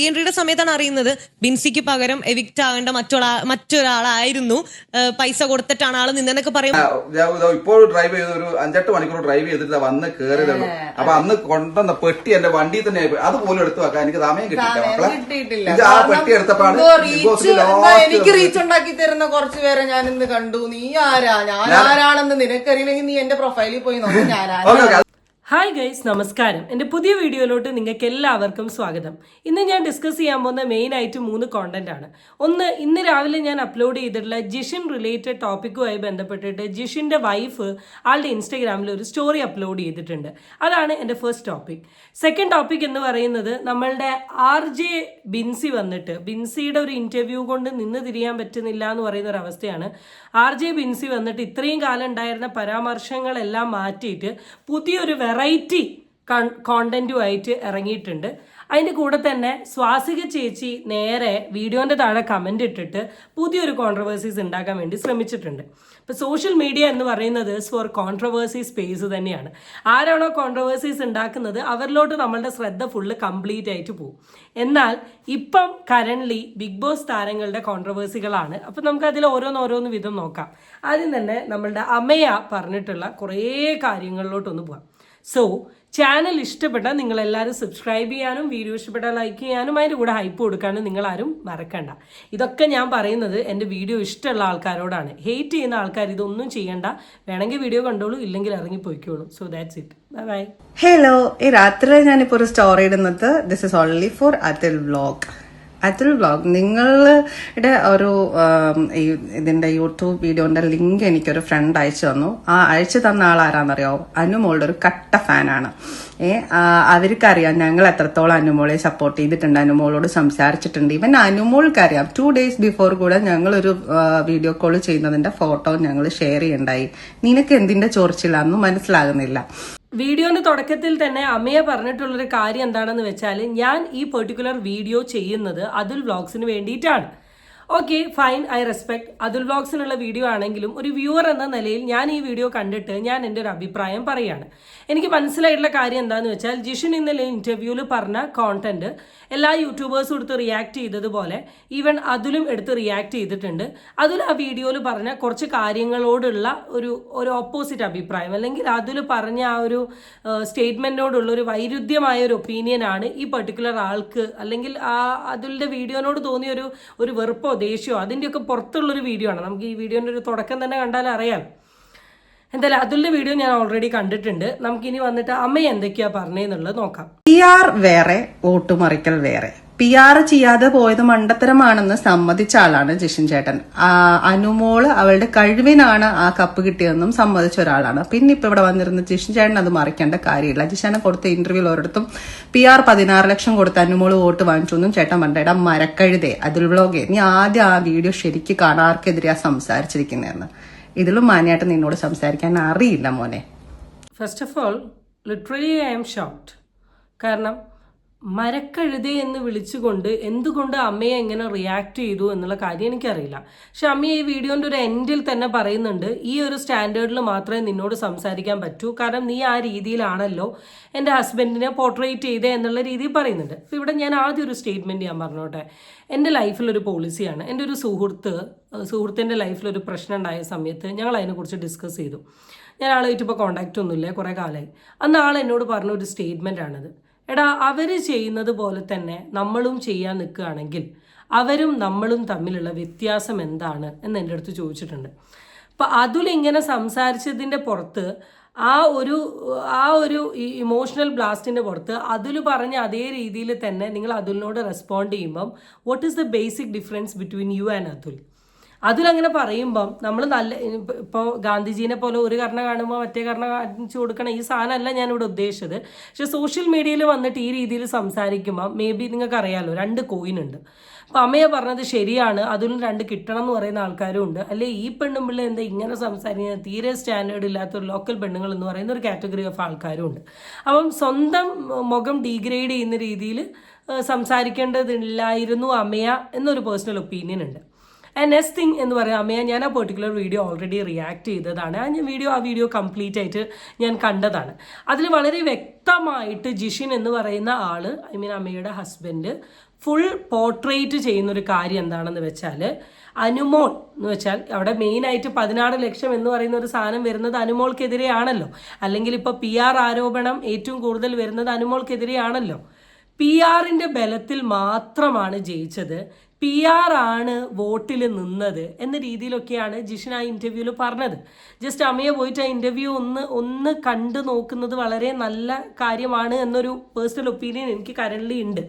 Re എൻട്രിയുടെ സമയത്താണ് അറിയുന്നത്. ബിൻസിക്ക് പകരം എവിക്റ്റ് ആകേണ്ട മറ്റൊരാ മറ്റൊരാളായിരുന്നു. പൈസ കൊടുത്തിട്ടാണ് ആൾ നിന്നെന്നൊക്കെ പറയും ആ, ഞാൻ ഇപ്പോൾ ഡ്രൈവ് ചെയ്ത് ഒരു അഞ്ചെട്ട് മണിക്കൂർ ഡ്രൈവ് ചെയ്തിട്ട് വന്ന് കയറിയതേ അപ്പൊ അന്ന് കൊണ്ടുവന്ന പെട്ടി എന്റെ വണ്ടി തന്നെ അത് പോലും എടുത്തു വെക്കാൻ എനിക്ക് സമയം കിട്ടിയില്ല മക്കളെ. ആ പെട്ടി എടുത്തപ്പോഴാണ് എനിക്ക്. റീച്ച് ഉണ്ടാക്കി തരുന്ന കുറച്ച് പേരെ ഞാൻ ഇന്ന് കണ്ടു. നീ ആരാ? ഞാൻ ആരാണെന്ന് നിനക്കറിയില്ലെങ്കിൽ നീ എന്റെ പ്രൊഫൈലിൽ പോയി നോക്കി. ഞാൻ ഹായ് ഗൈസ് നമസ്കാരം. എന്റെ പുതിയ വീഡിയോയിലോട്ട് നിങ്ങൾക്ക് എല്ലാവർക്കും സ്വാഗതം. ഇന്ന് ഞാൻ ഡിസ്കസ് ചെയ്യാൻ പോകുന്ന മെയിൻ ആയിട്ട് മൂന്ന് കോണ്ടന്റ് ആണ്. ഒന്ന് ഇന്ന് രാവിലെ ഞാൻ അപ്ലോഡ് ചെയ്തിട്ടുള്ള ജിഷിൻ റിലേറ്റഡ് ടോപ്പിക്കുമായി ബന്ധപ്പെട്ടിട്ട് ജിഷിന്റെ വൈഫ് ആളുടെ ഇൻസ്റ്റഗ്രാമിൽ ഒരു സ്റ്റോറി അപ്ലോഡ് ചെയ്തിട്ടുണ്ട്. അതാണ് എന്റെ ഫസ്റ്റ് ടോപ്പിക് സെക്കൻഡ് ടോപ്പിക് എന്ന് പറയുന്നത് നമ്മളുടെ ആർ ജെ ബിൻസി വന്നിട്ട് ബിൻസിയുടെ ഒരു ഇന്റർവ്യൂ കൊണ്ട് നിന്ന് തിരിയാൻ പറ്റുന്നില്ല എന്ന് പറയുന്ന ഒരു അവസ്ഥയാണ്. ആർ ജെ ബിൻസി വന്നിട്ട് ഇത്രയും കാലം ഉണ്ടായിരുന്ന പരാമർശങ്ങളെല്ലാം മാറ്റിയിട്ട് പുതിയൊരു വെറൈറ്റി കോണ്ടന്റുമായിട്ട് ഇറങ്ങിയിട്ടുണ്ട്. അതിന്റെ കൂടെ തന്നെ സ്വാസിക ചേച്ചി നേരെ വീഡിയോന്റെ താഴെ കമന്റ് ഇട്ടിട്ട് പുതിയൊരു കോൺട്രവേഴ്സീസ് ഉണ്ടാക്കാൻ വേണ്ടി ശ്രമിച്ചിട്ടുണ്ട്. ഇപ്പോൾ സോഷ്യൽ മീഡിയ എന്ന് പറയുന്നത് ഫോർ കോൺട്രവേഴ്സി സ്പേസ് തന്നെയാണ്. ആരാണോ കോൺട്രവേഴ്സീസ് ഉണ്ടാക്കുന്നത് അവരിലോട്ട് നമ്മളുടെ ശ്രദ്ധ ഫുള്ള് കംപ്ലീറ്റ് ആയിട്ട് പോകും. എന്നാൽ ഇപ്പം കറന്റ്ലി ബിഗ് ബോസ് താരങ്ങളുടെ കോൺട്രവേഴ്സികളാണ് അപ്പം നമുക്ക് അതിൽ ഓരോന്നോരോന്ന് വിധം നോക്കാം. ആദ്യം തന്നെ നമ്മളുടെ അമ്മയ പറഞ്ഞിട്ടുള്ള കുറേ കാര്യങ്ങളിലോട്ടൊന്ന് പോകാം സോ ചാനൽ ഇഷ്ടപ്പെട്ടാൽ നിങ്ങൾ എല്ലാവരും സബ്സ്ക്രൈബ് ചെയ്യാനും വീഡിയോ ഇഷ്ടപ്പെട്ടാൽ ലൈക്ക് ചെയ്യാനും അതിന്റെ കൂടെ ഹൈപ്പ് കൊടുക്കാനും നിങ്ങളാരും മറക്കണ്ട. ഇതൊക്കെ ഞാൻ പറയുന്നത് എന്റെ വീഡിയോ ഇഷ്ടമുള്ള ആൾക്കാരോടാണ്. ഹെയ്റ്റ് ചെയ്യുന്ന ആൾക്കാർ ഇതൊന്നും ചെയ്യണ്ട. വേണമെങ്കിൽ വീഡിയോ കണ്ടോളൂ ഇല്ലെങ്കിൽ ഇറങ്ങിപ്പോയിക്കോളൂ. So that's it bye bye hello ഈ രാത്രി ഞാനിപ്പോൾ ഒരു സ്റ്റോറി ഇടുന്നത്. ദിസ് ഇസ് ഓൺലി ഫോർ അതിൽ വ്ലോഗ് അതിൽ വ്ലോഗ് നിങ്ങളുടെ ഒരു ഇതിന്റെ യൂട്യൂബ് വീഡിയോന്റെ ലിങ്ക് എനിക്കൊരു ഫ്രണ്ട് അയച്ചു തന്നു. ആ അയച്ചു തന്ന ആൾ ആരാന്നറിയോ അനുമോളുടെ ഒരു കട്ട ഫാനാണ് അവർക്കറിയാം ഞങ്ങൾ എത്രത്തോളം അനുമോളെ സപ്പോർട്ട് ചെയ്തിട്ടുണ്ട്. അനുമോളോട് സംസാരിച്ചിട്ടുണ്ട്. ഇവൻ അനുമോൾക്കറിയാം. ടു ഡേയ്സ് ബിഫോർ കൂടെ ഒരു വീഡിയോ കോൾ ചെയ്യുന്നതിന്റെ ഫോട്ടോ ഞങ്ങൾ ഷെയർ ചെയ്യണ്ടായി. നിനക്ക് എന്തിന്റെ ചോർച്ചില്ലാന്നും മനസ്സിലാകുന്നില്ല. വീഡിയോന്റെ തുടക്കത്തിൽ തന്നെ അമ്മയെ പറഞ്ഞിട്ടുള്ളൊരു കാര്യം എന്താണെന്ന് വെച്ചാൽ ഞാൻ ഈ പെർട്ടിക്കുലർ വീഡിയോ ചെയ്യുന്നത് അതുൽ വ്ളോഗ്സിന് വേണ്ടിയിട്ടാണ്. Okay fine I respect Athul വ്ളോഗ്സിനുള്ള video ആണെങ്കിലും ഒരു വ്യൂവർ എന്ന നിലയിൽ ഞാൻ ഈ വീഡിയോ കണ്ടിട്ട് ഞാൻ എന്റെ ഒരു അഭിപ്രായം പറയുകയാണ് എനിക്ക് മനസ്സിലായിട്ടുള്ള കാര്യം എന്താണെന്ന് വെച്ചാൽ ജിഷിൻ ഇന്നലെ ഇന്റർവ്യൂവിൽ പറഞ്ഞ കോണ്ടന്റ് എല്ലാ യൂട്യൂബേഴ്സും എടുത്ത് റിയാക്ട് ചെയ്തതുപോലെ ഈവൻ അതിലും എടുത്ത് റിയാക്ട് ചെയ്തിട്ടുണ്ട്. അതിൽ ആ വീഡിയോയിൽ പറഞ്ഞ കുറച്ച് കാര്യങ്ങളോടുള്ള ഒരു ഒരു ഓപ്പോസിറ്റ് അഭിപ്രായം അല്ലെങ്കിൽ അതിൽ പറഞ്ഞ ആ ഒരു സ്റ്റേറ്റ്മെന്റിനോടുള്ള ഒരു വൈരുദ്ധ്യമായ ഒരു ഒപ്പീനിയനാണ് ഈ പെർട്ടിക്കുലർ ആൾക്ക് അല്ലെങ്കിൽ ആ അതുലിന്റെ വീഡിയോനോട് തോന്നിയ ഒരു ഒരു വെറുപ്പോ ദേഷ്യമോ അതിന്റെയൊക്കെ പുറത്തുള്ളൊരു വീഡിയോ ആണ്. നമുക്ക് ഈ വീഡിയോന്റെ ഒരു തുടക്കം തന്നെ കണ്ടാൽ അറിയാം. എന്തായാലും അതുലിന്റെ വീഡിയോ ഞാൻ ഓൾറെഡി കണ്ടിട്ടുണ്ട്. നമുക്കിനി വന്നിട്ട് അമ്മ എന്തൊക്കെയാ പറഞ്ഞേന്നുള്ളത് നോക്കാം. പി ആർ വേറെ വോട്ടുമറിക്കൽ വേറെ. പി ആർ ചെയ്യാതെ പോയത് മണ്ടത്തരമാണെന്ന് സമ്മതിച്ച ആളാണ് ജിഷൻ ചേട്ടൻ. അനുമോൾ അവളുടെ കഴിവിനാണ് ആ കപ്പ് കിട്ടിയതെന്നും സമ്മതിച്ച ഒരാളാണ്. പിന്നെ ഇപ്പൊ ഇവിടെ വന്നിരുന്ന ജിഷൻ ചേട്ടൻ അത് മറിക്കേണ്ട കാര്യമില്ല. ജിഷനെ കൊടുത്ത ഇന്റർവ്യൂവിൽ ഒരിടത്തും പി ആർ പതിനാറ് ലക്ഷം കൊടുത്ത് അനുമോൾ വോട്ട് വാങ്ങിച്ചു എന്നും ചേട്ടൻ മണ്ടയുടെ മരക്കഴുതേ അതിൽ വ്ളോഗേ നീ ആദ്യം ആ വീഡിയോ ശരിക്ക് കാണാർക്കെതിരെയാ സംസാരിച്ചിരിക്കുന്നതെന്ന്. ഇതിലും മാനിയായിട്ട് നിന്നോട് സംസാരിക്കാൻ അറിയില്ല മോനെ. First of all literally I'm shocked കാരണം മരക്കഴുതേ എന്ന് വിളിച്ചുകൊണ്ട് എന്തുകൊണ്ട് അമ്മയെ എങ്ങനെ റിയാക്ട് ചെയ്തു എന്നുള്ള കാര്യം എനിക്കറിയില്ല. പക്ഷെ അമ്മ ഈ വീഡിയോന്റെ ഒരു എൻഡിൽ തന്നെ പറയുന്നുണ്ട് ഈ ഒരു സ്റ്റാൻഡേർഡിൽ മാത്രമേ നിന്നോട് സംസാരിക്കാൻ പറ്റൂ. കാരണം നീ ആ രീതിയിലാണല്ലോ എന്റെ ഹസ്ബൻഡിനെ പോർട്രേറ്റ് ചെയ്തേ എന്നുള്ള രീതിയിൽ പറയുന്നുണ്ട്. അപ്പോൾ ഇവിടെ ഞാൻ ആദ്യം ഒരു സ്റ്റേറ്റ്മെന്റ് ഞാൻ പറഞ്ഞോട്ടെ. എന്റെ ലൈഫിലൊരു പോളിസിയാണ് എന്റെ ഒരു സുഹൃത്ത് സുഹൃത്തിന്റെ ലൈഫിലൊരു പ്രശ്നം ഉണ്ടായ സമയത്ത് ഞങ്ങൾ അതിനെക്കുറിച്ച് ഡിസ്കസ് ചെയ്തു. ഞാൻ ആളായിട്ട് ഇപ്പോൾ കോൺടാക്റ്റ് ഒന്നുമില്ല കുറേ കാലമായി അന്ന് ആൾ എന്നോട് പറഞ്ഞ ഒരു സ്റ്റേറ്റ്മെന്റ് ആണിത്. എടാ അവർ ചെയ്യുന്നത് പോലെ തന്നെ നമ്മളും ചെയ്യാൻ നിൽക്കുകയാണെങ്കിൽ അവരും നമ്മളും തമ്മിലുള്ള വ്യത്യാസം എന്താണ് എന്ന് എന്റെ അടുത്ത് ചോദിച്ചിട്ടുണ്ട്. അപ്പം അതിലിങ്ങനെ സംസാരിച്ചതിന്റെ പുറത്ത് ആ ഒരു ആ ഒരു ഇമോഷണൽ ബ്ലാസ്റ്റിന്റെ പുറത്ത് അതിൽ പറഞ്ഞ അതേ രീതിയിൽ തന്നെ നിങ്ങൾ അതിലിനോട് റെസ്പോണ്ട് ചെയ്യുമ്പം what is the basic difference between you and Athul അതിലങ്ങനെ പറയുമ്പം നമ്മൾ നല്ല ഇപ്പോൾ ഗാന്ധിജീനെ പോലെ ഒരു കർണ കാണുമ്പോൾ മറ്റേ കർണ കാണിച്ചു കൊടുക്കണം ഈ സാധനമല്ല ഞാനിവിടെ ഉദ്ദേശിച്ചത്. പക്ഷെ സോഷ്യൽ മീഡിയയിൽ വന്നിട്ട് ഈ രീതിയിൽ സംസാരിക്കുമ്പോൾ മേ ബി നിങ്ങൾക്ക് അറിയാലോ രണ്ട് കോയിൻ ഉണ്ട്. അപ്പം അമ്മയെ പറഞ്ഞത് ശരിയാണ് അതിലും രണ്ട് കിട്ടണം എന്ന് പറയുന്ന ആൾക്കാരും ഉണ്ട്. അല്ലെ ഈ പെണ്ണും പിള്ളേ എന്താ ഇങ്ങനെ സംസാരിക്കുന്നത്? തീരെ സ്റ്റാൻഡേർഡ് ഇല്ലാത്ത ഒരു ലോക്കൽ പെണ്ണുങ്ങൾ എന്ന് പറയുന്ന ഒരു കാറ്റഗറി ഓഫ് ആൾക്കാരും ഉണ്ട്. അപ്പം സ്വന്തം മുഖം ഡീഗ്രേഡ് ചെയ്യുന്ന രീതിയിൽ സംസാരിക്കേണ്ടതില്ലായിരുന്നു അമ്മയ എന്നൊരു പേഴ്സണൽ ഒപ്പീനിയൻ ഉണ്ട്. ആൻഡ് നെക്സ്റ്റ് തിങ് എന്ന് പറയുന്നത് അമ്മയെ ഞാൻ ആ പെർട്ടിക്കുലർ വീഡിയോ ഓൾറെഡി റിയാക്ട് ചെയ്തതാണ്. ആ വീഡിയോ ആ വീഡിയോ കംപ്ലീറ്റ് ആയിട്ട് ഞാൻ കണ്ടതാണ്. അതിൽ വളരെ വ്യക്തമായിട്ട് ജിഷിൻ എന്ന് പറയുന്ന ആൾ ഐ മീൻ അമ്മയുടെ ഹസ്ബൻഡ് ഫുൾ പോർട്രേറ്റ് ചെയ്യുന്നൊരു കാര്യം എന്താണെന്ന് വെച്ചാൽ അനുമോൾ എന്ന് വെച്ചാൽ അവിടെ മെയിനായിട്ട് പതിനാറ് ലക്ഷം എന്ന് പറയുന്ന ഒരു സാധനം വരുന്നത് അനുമോൾക്കെതിരെയാണല്ലോ. അല്ലെങ്കിൽ ഇപ്പോൾ പി ആർ ആരോപണം ഏറ്റവും കൂടുതൽ വരുന്നത് അനുമോൾക്കെതിരെയാണല്ലോ. പി ആറിന്റെ ബലത്തിൽ മാത്രമാണ് ജയിച്ചത്. പി ആർ ആണ് വോട്ടിൽ നിന്നത് എന്ന രീതിയിലൊക്കെയാണ് ജിഷൻ ആ ഇന്റർവ്യൂവിൽ പറഞ്ഞത്. ജസ്റ്റ് അമ്മയെ പോയിട്ട് ആ ഇന്റർവ്യൂ ഒന്ന് ഒന്ന് കണ്ടു നോക്കുന്നത് വളരെ നല്ല കാര്യമാണ് എന്നൊരു പേഴ്സണൽ ഒപ്പീനിയൻ എനിക്ക് കരണ്ടി ഉണ്ട്.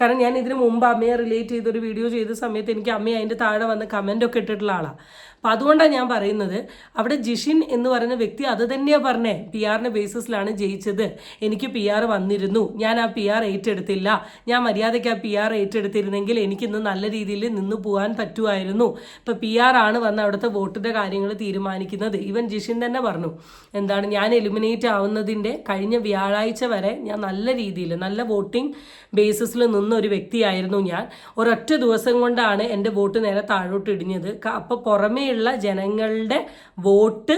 കാരണം ഞാൻ ഇതിനു മുമ്പ് അമ്മയെ റിലേറ്റ് ചെയ്തൊരു വീഡിയോ ചെയ്ത സമയത്ത് എനിക്ക് അമ്മയെ അതിന്റെ താഴെ വന്ന് കമന്റ് ഒക്കെ ഇട്ടിട്ടുള്ള ആളാണ് അപ്പം അതുകൊണ്ടാണ് ഞാൻ പറയുന്നത്. അവിടെ ജിഷിൻ എന്ന് പറയുന്ന വ്യക്തി അത് തന്നെയാണ് പറഞ്ഞേ. പി ആറിന്റെ ബേസിസിലാണ് ജയിച്ചത്. എനിക്ക് പി ആർ വന്നിരുന്നു. ഞാൻ ആ പി ആർ ഏറ്റെടുത്തില്ല. ഞാൻ മര്യാദയ്ക്ക് ആ പി ആർ ഏറ്റെടുത്തിരുന്നെങ്കിൽ എനിക്കിന്ന് നല്ല രീതിയിൽ നിന്ന് പോകാൻ പറ്റുമായിരുന്നു. ഇപ്പം പി ആർ ആണ് വന്ന് അവിടുത്തെ വോട്ടിന്റെ കാര്യങ്ങൾ തീരുമാനിക്കുന്നത്. ഈവൻ ജിഷിൻ തന്നെ പറഞ്ഞു. എന്താണ് ഞാൻ എലിമിനേറ്റ് ആവുന്നതിന്റെ കഴിഞ്ഞ വ്യാഴാഴ്ച വരെ ഞാൻ നല്ല രീതിയിൽ നല്ല വോട്ടിംഗ് ബേസിസിൽ നിന്ന ഒരു വ്യക്തിയായിരുന്നു ഞാൻ. ഒരൊറ്റ ദിവസം കൊണ്ടാണ് എന്റെ വോട്ട് നേരെ താഴോട്ട് ഇടിഞ്ഞത്. അപ്പോൾ അപ്പോൾ പുറമേയുള്ള ജനങ്ങളുടെ വോട്ട്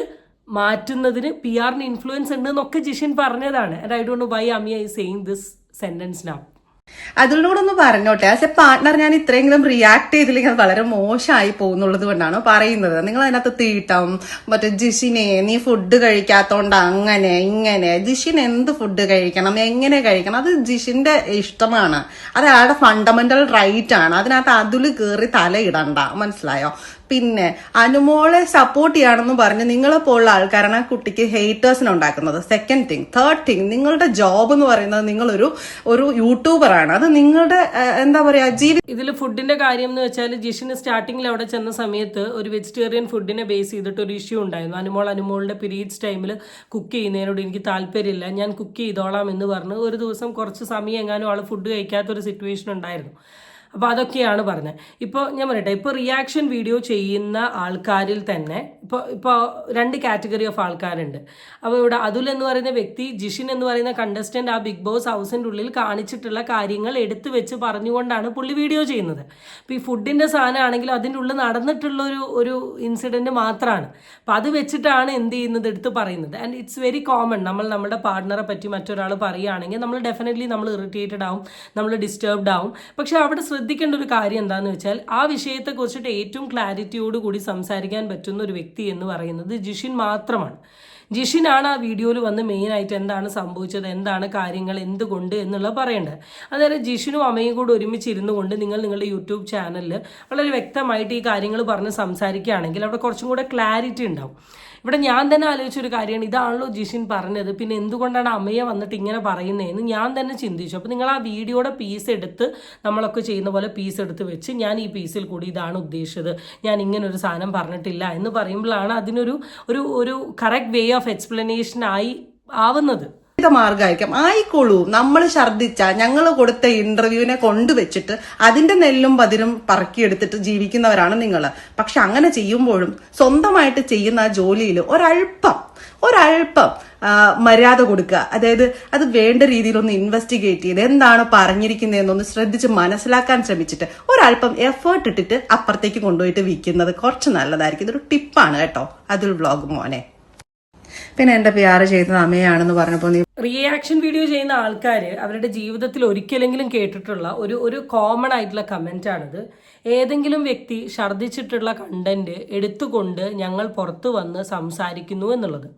മാറ്റുന്നതിന് പി ആറിന് ഇൻഫ്ലുവൻസ് ഉണ്ട് എന്നൊക്കെ ജിഷിൻ പറഞ്ഞതാണ്. I don't why am I I saying this sentence now അതിലൂടെ ഒന്ന് പറഞ്ഞോട്ടെ. ആസ് എ പാർട്ട്ണർ ഞാൻ ഇത്രയെങ്കിലും റിയാക്ട് ചെയ്തില്ലെങ്കിൽ അത് വളരെ മോശമായി പോകുന്നുള്ളത് കൊണ്ടാണ് പറയുന്നത്. നിങ്ങൾ അതിനകത്ത് തീട്ടം മറ്റേ ജിഷിനെ നീ ഫുഡ് കഴിക്കാത്തോണ്ട് അങ്ങനെ ഇങ്ങനെ. ജിഷിൻ എന്ത് ഫുഡ് കഴിക്കണം എങ്ങനെ കഴിക്കണം? അത് ജിഷിന്റെ ഇഷ്ടമാണ്. അത് അയാളുടെ ഫണ്ടമെന്റൽ റൈറ്റ് ആണ്. അതിനകത്ത് അതിൽ കയറി തലയിടണ്ട. മനസ്സിലായോ? പിന്നെ അനുമോളെ സപ്പോർട്ട് ചെയ്യാണെന്ന് പറഞ്ഞ് നിങ്ങളെ പോലുള്ള ആൾക്കാരാണ് ആ കുട്ടിക്ക് ഹേറ്റേഴ്സിനെ ഉണ്ടാക്കുന്നത്. സെക്കൻഡ് തിങ് തേർഡ് തിങ് നിങ്ങളുടെ ജോബ് എന്ന് പറയുന്നത് നിങ്ങളൊരു ഒരു യൂട്യൂബറാണ് അത് നിങ്ങളുടെ എന്താ പറയാ ജീവി ഇതിൽ ഫുഡിന്റെ കാര്യം എന്ന് വെച്ചാൽ ജിഷിന് സ്റ്റാർട്ടിങ്ങിൽ അവിടെ ചെന്ന സമയത്ത് ഒരു വെജിറ്റേറിയൻ ഫുഡിനെ ബേസ് ചെയ്തിട്ട് ഒരു ഇഷ്യൂ ഉണ്ടായിരുന്നു. അനുമോൾ അനുമോളുടെ പീരീഡ്സ് ടൈമിൽ കുക്ക് ചെയ്യുന്നതിനോട് എനിക്ക് താല്പര്യമില്ല. ഞാൻ കുക്ക് ചെയ്തോളാം എന്ന് പറഞ്ഞ് ഒരു ദിവസം കുറച്ച് സമയം എങ്ങാനും ആൾ ഫുഡ് കഴിക്കാത്ത ഒരു സിറ്റുവേഷൻ ഉണ്ടായിരുന്നു. അപ്പോൾ അതൊക്കെയാണ് പറഞ്ഞത്. ഇപ്പോൾ ഞാൻ പറയട്ടെ ഇപ്പോൾ റിയാക്ഷൻ വീഡിയോ ചെയ്യുന്ന ആൾക്കാരിൽ തന്നെ ഇപ്പോൾ ഇപ്പോൾ രണ്ട് കാറ്റഗറി ഓഫ് ആൾക്കാരുണ്ട്. അപ്പോൾ ഇവിടെ അതുൽ എന്ന് പറയുന്ന വ്യക്തി ജിഷിൻ എന്ന് പറയുന്ന കണ്ടസ്റ്റന്റ് ആ ബിഗ് ബോസ് ഹൗസിന്റെ ഉള്ളിൽ കാണിച്ചിട്ടുള്ള കാര്യങ്ങൾ എടുത്തു വെച്ച് പറഞ്ഞുകൊണ്ടാണ് പുള്ളി വീഡിയോ ചെയ്യുന്നത്. അപ്പോൾ ഈ ഫുഡിന്റെ സാധനമാണെങ്കിലും അതിന്റെ ഉള്ളിൽ നടന്നിട്ടുള്ള ഒരു ഒരു ഇൻസിഡന്റ് മാത്രമാണ് അപ്പോൾ അത് വെച്ചിട്ടാണ് എന്ത് ചെയ്യുന്നത് എടുത്ത് പറയുന്നത്. ആൻഡ് ഇറ്റ്സ് വെരി കോമൺ നമ്മൾ നമ്മുടെ പാർട്ട്ണറെ പറ്റി മറ്റൊരാൾ പറയുകയാണെങ്കിൽ നമ്മൾ ഡെഫിനറ്റ്ലി നമ്മൾ ഇറിറ്റേറ്റഡ് ആവും നമ്മൾ ഡിസ്റ്റർബ്ഡ് ആവും. പക്ഷേ അവിടെ ശ്രദ്ധിക്കേണ്ട ഒരു കാര്യം എന്താണെന്ന് വെച്ചാൽ ആ വിഷയത്തെ കുറിച്ചിട്ട് ഏറ്റവും ക്ലാരിറ്റിയോട് കൂടി സംസാരിക്കാൻ പറ്റുന്ന ഒരു വ്യക്തി എന്ന് പറയുന്നത് ജിഷിൻ മാത്രമാണ്. ജിഷിനാണ് ആ വീഡിയോയിൽ വന്ന് മെയിനായിട്ട് എന്താണ് സംഭവിച്ചത് എന്താണ് കാര്യങ്ങൾ എന്തുകൊണ്ട് എന്നുള്ളത് പറയേണ്ടത്. അതായത് ജിഷിനും അമ്മയും കൂടി ഒരുമിച്ചിരുന്നു കൊണ്ട് നിങ്ങൾ നിങ്ങളുടെ യൂട്യൂബ് ചാനലിൽ വളരെ വ്യക്തമായിട്ട് ഈ കാര്യങ്ങൾ പറഞ്ഞ് സംസാരിക്കുകയാണെങ്കിൽ അവിടെ കുറച്ചും കൂടെ ക്ലാരിറ്റി ഉണ്ടാവും. ഇവിടെ ഞാൻ തന്നെ ആലോചിച്ചൊരു കാര്യമാണ്. ഇതാണല്ലോ ജിഷിൻ പറഞ്ഞത്. പിന്നെ എന്തുകൊണ്ടാണ് അമ്മയെ വന്നിട്ട് ഇങ്ങനെ പറയുന്നതെന്ന് ഞാൻ തന്നെ ചിന്തിച്ചു. അപ്പോൾ നിങ്ങൾ ആ വീഡിയോയുടെ പീസ് എടുത്ത് നമ്മളൊക്കെ ചെയ്യുന്ന പോലെ പീസ് എടുത്ത് വെച്ച് ഞാൻ ഈ പീസിൽ കൂടി ഇതാണ് ഉദ്ദേശിച്ചത്. ഞാൻ ഇങ്ങനെ ഒരു സാധനം പറഞ്ഞിട്ടില്ല എന്ന് പറയുമ്പോഴാണ് അതിനൊരു ഒരു ഒരു കറക്റ്റ് വേ ഓഫ് എക്സ്പ്ലനേഷനായി ആവുന്നത്. മാർഗമായിരിക്കും. ആയിക്കോളൂ നമ്മൾ ഛർദ്ദിച്ച ഞങ്ങൾ കൊടുത്ത ഇന്റർവ്യൂവിനെ കൊണ്ടുവച്ചിട്ട് അതിന്റെ നെല്ലും പതിരും പറക്കിയെടുത്തിട്ട് ജീവിക്കുന്നവരാണ് നിങ്ങൾ പക്ഷെ അങ്ങനെ ചെയ്യുമ്പോഴും സ്വന്തമായിട്ട് ചെയ്യുന്ന ആ ജോലിയിൽ ഒരല്പം ആ, മര്യാദ കൊടുക്കുക. അതായത് അത് വേണ്ട രീതിയിലൊന്ന് ഇൻവെസ്റ്റിഗേറ്റ് ചെയ്ത് എന്താണ് പറഞ്ഞിരിക്കുന്നതെന്നൊന്ന് ശ്രദ്ധിച്ച് മനസ്സിലാക്കാൻ ശ്രമിച്ചിട്ട് ഒരല്പം എഫേർട്ട് ഇട്ടിട്ട് അപ്പുറത്തേക്ക് കൊണ്ടുപോയിട്ട് വിൽക്കുന്നത് കുറച്ച് നല്ലതായിരിക്കും. ഇതൊരു ടിപ്പാണ് കേട്ടോ. അതൊരു വ്ളോഗ് മോനെ. പിന്നെ എന്റെ പി ആർ ചെയ്തത് അമ്മയാണെന്ന് പറഞ്ഞപ്പോൾ നീ റിയാക്ഷൻ വീഡിയോ ചെയ്യുന്ന ആൾക്കാർ അവരുടെ ജീവിതത്തിൽ ഒരിക്കലെങ്കിലും കേട്ടിട്ടുള്ള ഒരു ഒരു കോമൺ ആയിട്ടുള്ള കമന്റ് ആണിത്. ഏതെങ്കിലും വ്യക്തി ഛർദ്ദിച്ചിട്ടുള്ള കണ്ടന്റ് എടുത്തുകൊണ്ട് ഞങ്ങൾ പുറത്തു വന്ന് സംസാരിക്കുന്നു എന്നുള്ളത്.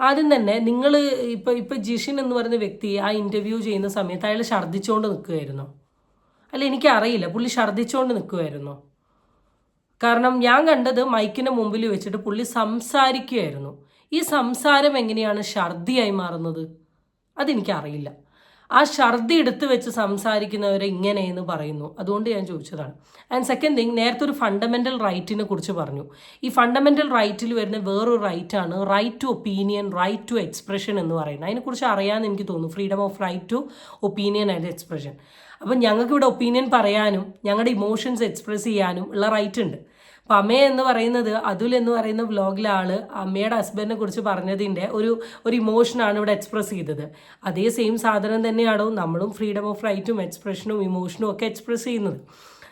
ആദ്യം തന്നെ നിങ്ങൾ ഇപ്പോൾ ഇപ്പോൾ ജിഷിൻ എന്ന് പറയുന്ന വ്യക്തി ആ ഇന്റർവ്യൂ ചെയ്യുന്ന സമയത്ത് അയാൾ ഛർദ്ദിച്ചുകൊണ്ട് നിൽക്കുമായിരുന്നു അല്ല എനിക്കറിയില്ല. പുള്ളി ഛർദ്ദിച്ചുകൊണ്ട് നിൽക്കുമായിരുന്നു കാരണം ഞാൻ കണ്ടത് മൈക്കിന് മുമ്പിൽ വെച്ചിട്ട് പുള്ളി സംസാരിക്കുകയായിരുന്നു ഈ സംസാരം എങ്ങനെയാണ് ഛർദിയായി മാറുന്നത്? അതെനിക്കറിയില്ല. ആ ഛർദി എടുത്ത് വെച്ച് സംസാരിക്കുന്നവരെ ഇങ്ങനെയെന്ന് പറയുന്നു. അതുകൊണ്ട് ഞാൻ ചോദിച്ചതാണ്. ആൻഡ് സെക്കൻഡ് തിങ് നേരത്തെ ഒരു ഫണ്ടമെന്റൽ റൈറ്റിനെ കുറിച്ച് പറഞ്ഞു. ഈ ഫണ്ടമെന്റൽ റൈറ്റിൽ വരുന്ന വേറൊരു റൈറ്റാണ് right to opinion right to expression എന്ന് പറയുന്നത്. അതിനെക്കുറിച്ച് അറിയാമെന്ന് എനിക്ക് തോന്നുന്നു. Freedom of right to opinion and expression അപ്പം ഞങ്ങൾക്ക് ഇവിടെ ഒപ്പീനിയൻ പറയാനും ഞങ്ങളുടെ ഇമോഷൻസ് എക്സ്പ്രസ് ചെയ്യാനും ഉള്ള റൈറ്റ് ഉണ്ട്. അപ്പം എന്ന് പറയുന്നത് അതുൽ എന്ന് പറയുന്ന വ്ലോഗിലെ ആൾ അമ്മയുടെ ഹസ്ബൻഡിനെ കുറിച്ച് പറഞ്ഞതിന്റെ ഒരു ഒരു ഇമോഷനാണ് ഇവിടെ എക്സ്പ്രസ് ചെയ്തത്. അതേ സെയിം സാധനം തന്നെയാണോ നമ്മളും ഫ്രീഡം ഓഫ് റൈറ്റും എക്സ്പ്രഷനും ഇമോഷനും ഒക്കെ എക്സ്പ്രസ് ചെയ്യുന്നത്.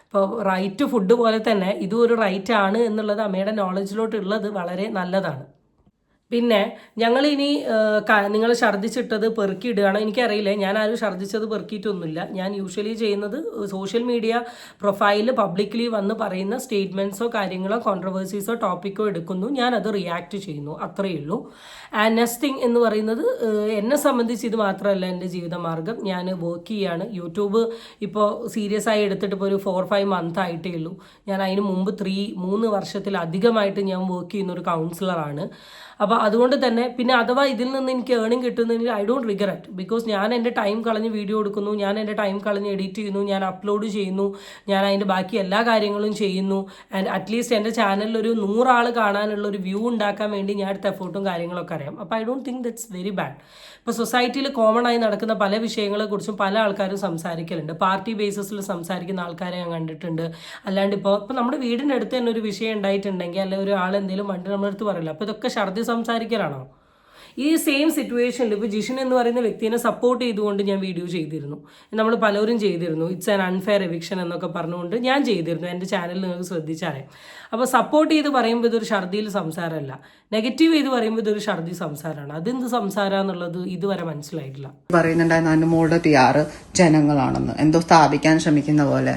അപ്പോൾ റൈറ്റ് ഫുഡ് പോലെ തന്നെ ഇതും ഒരു റൈറ്റ് ആണ് എന്നുള്ളത് അമ്മയുടെ നോളജിലോട്ട് ഉള്ളത് വളരെ നല്ലതാണ്. പിന്നെ ഞങ്ങൾ ഇനി നിങ്ങൾ ഛർദ്ദിച്ചിട്ടത് പെറുക്കിയിടുകയാണോ. എനിക്കറിയില്ല ഞാൻ ആരും ഛർദ്ദിച്ചത് പെറുക്കിയിട്ടൊന്നുമില്ല. ഞാൻ യൂഷ്വലി ചെയ്യുന്നത് സോഷ്യൽ മീഡിയ പ്രൊഫൈലിൽ പബ്ലിക്കലി വന്ന് പറയുന്ന സ്റ്റേറ്റ്മെന്റ്സോ കാര്യങ്ങളോ കോൺട്രവേഴ്സീസോ ടോപ്പിക്കോ എടുക്കുന്നു. ഞാനത് റിയാക്ട് ചെയ്യുന്നു. അത്രയേ ഉള്ളൂ. ആൻഡ് നെക്സ്റ്റ് എന്ന് പറയുന്നത് എന്നെ സംബന്ധിച്ച് ഇത് മാത്രമല്ല എന്റെ ജീവിതമാർഗം. ഞാൻ വർക്ക് ചെയ്യാണ്. യൂട്യൂബ് ഇപ്പോൾ സീരിയസ് ആയി എടുത്തിട്ട് ഇപ്പോൾ ഒരു ഫോർ ഫൈവ് മന്ത് ആയിട്ടേ ഉള്ളൂ. ഞാൻ അതിന് മുമ്പ് ത്രീ മൂന്ന് വർഷത്തിലധികമായിട്ട് ഞാൻ വർക്ക് ചെയ്യുന്ന ഒരു കൗൺസിലറാണ് അപ്പോൾ അതുകൊണ്ട് തന്നെ പിന്നെ അഥവാ ഇതിൽ നിന്ന് എനിക്ക് ഏണിംഗ് കിട്ടുന്നതിൽ ഐ ഡോണ്ട് റിഗ്രറ്റ് ബിക്കോസ് ഞാൻ എന്റെ ടൈം കളഞ്ഞ് വീഡിയോ എടുക്കുന്നു ഞാൻ എന്റെ ടൈം കളഞ്ഞ് എഡിറ്റ് ചെയ്യുന്നു ഞാൻ അപ്ലോഡ് ചെയ്യുന്നു ഞാൻ അതിന്റെ ബാക്കി എല്ലാ കാര്യങ്ങളും ചെയ്യുന്നു. ആൻഡ് അറ്റ്ലീസ്റ്റ് എന്റെ ചാനലിൽ ഒരു നൂറാൾ കാണാനുള്ള ഒരു വ്യൂ ഉണ്ടാക്കാൻ വേണ്ടി ഞാൻ എടുത്ത എഫോർട്ടും കാര്യങ്ങളൊക്കെ അറിയാം. അപ്പോൾ I don't think that's very bad ഇപ്പോൾ സൊസൈറ്റിയിൽ കോമൺ ആയി നടക്കുന്ന പല വിഷയങ്ങളെക്കുറിച്ചും പല ആൾക്കാരും സംസാരിക്കലുണ്ട്. പാർട്ടി ബേസിസിൽ സംസാരിക്കുന്ന ആൾക്കാരെ ഞാൻ കണ്ടിട്ടുണ്ട്. അല്ലാണ്ട് ഇപ്പോൾ ഇപ്പോൾ നമ്മുടെ വീടിന്റെ അടുത്ത് തന്നെ ഒരു വിഷയം ഉണ്ടായിട്ടുണ്ടെങ്കിൽ അല്ലെങ്കിൽ ഒരു ആൾ എന്തെങ്കിലും വണ്ടി അടുത്ത് പറയില്ല. അപ്പോൾ ഇതൊക്കെ ഛർദ്ദി സംസാരിക്കലാണോ? ഈ സെയിം സിറ്റുവേഷനിൽ ഇപ്പോൾ ജിഷൻ എന്ന് പറയുന്ന വ്യക്തിനെ സപ്പോർട്ട് ചെയ്തുകൊണ്ട് ഞാൻ വീഡിയോ ചെയ്തിരുന്നു. നമ്മൾ പലരും ചെയ്തിരുന്നു. ഇറ്റ്സ് ആൻ അൺഫെയർ എവിക്ഷൻ എന്നൊക്കെ പറഞ്ഞുകൊണ്ട് ഞാൻ ചെയ്തിരുന്നു. എന്റെ ചാനൽ നിങ്ങൾക്ക് ശ്രദ്ധിച്ചാലേ അപ്പോൾ സപ്പോർട്ട് ചെയ്ത് പറയുമ്പോൾ ഇതൊരു ഛർദിയിൽ സംസാരമല്ല. നെഗറ്റീവ് ചെയ്ത് പറയുമ്പോൾ ഇതൊരു ഛർദി സംസാരമാണ്. അതെന്ത് സംസാരം എന്നുള്ളത് ഇതുവരെ മനസ്സിലായിട്ടില്ല. പറയുന്നുണ്ടായിരുന്നു അനുമോളുടെ ആറ് ജനങ്ങളാണെന്ന്. എന്തോ സ്ഥാപിക്കാൻ ശ്രമിക്കുന്ന പോലെ.